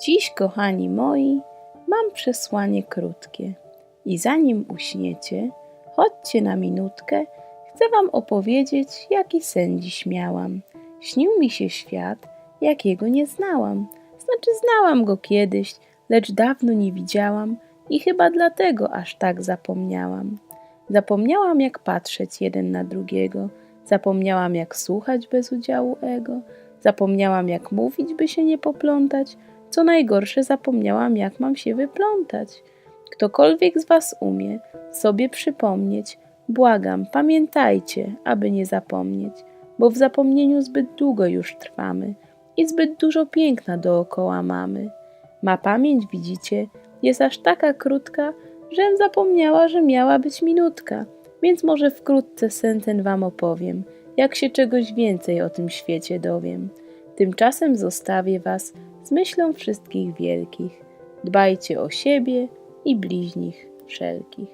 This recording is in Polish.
Dziś, kochani moi, mam przesłanie krótkie. I zanim uśniecie, chodźcie na minutkę, chcę wam opowiedzieć, jaki sen dziś miałam. Śnił mi się świat, jakiego nie znałam. Znaczy znałam go kiedyś, lecz dawno nie widziałam i chyba dlatego aż tak zapomniałam. Zapomniałam, jak patrzeć jeden na drugiego, zapomniałam, jak słuchać bez udziału ego, zapomniałam, jak mówić, by się nie poplątać, co najgorsze, zapomniałam, jak mam się wyplątać. Ktokolwiek z Was umie sobie przypomnieć, błagam, pamiętajcie, aby nie zapomnieć, bo w zapomnieniu zbyt długo już trwamy i zbyt dużo piękna dookoła mamy. Ma pamięć, widzicie, jest aż taka krótka, żem zapomniała, że miała być minutka, więc może wkrótce sen ten Wam opowiem, jak się czegoś więcej o tym świecie dowiem. Tymczasem zostawię Was z myślą wszystkich wielkich. Dbajcie o siebie i bliźnich wszelkich.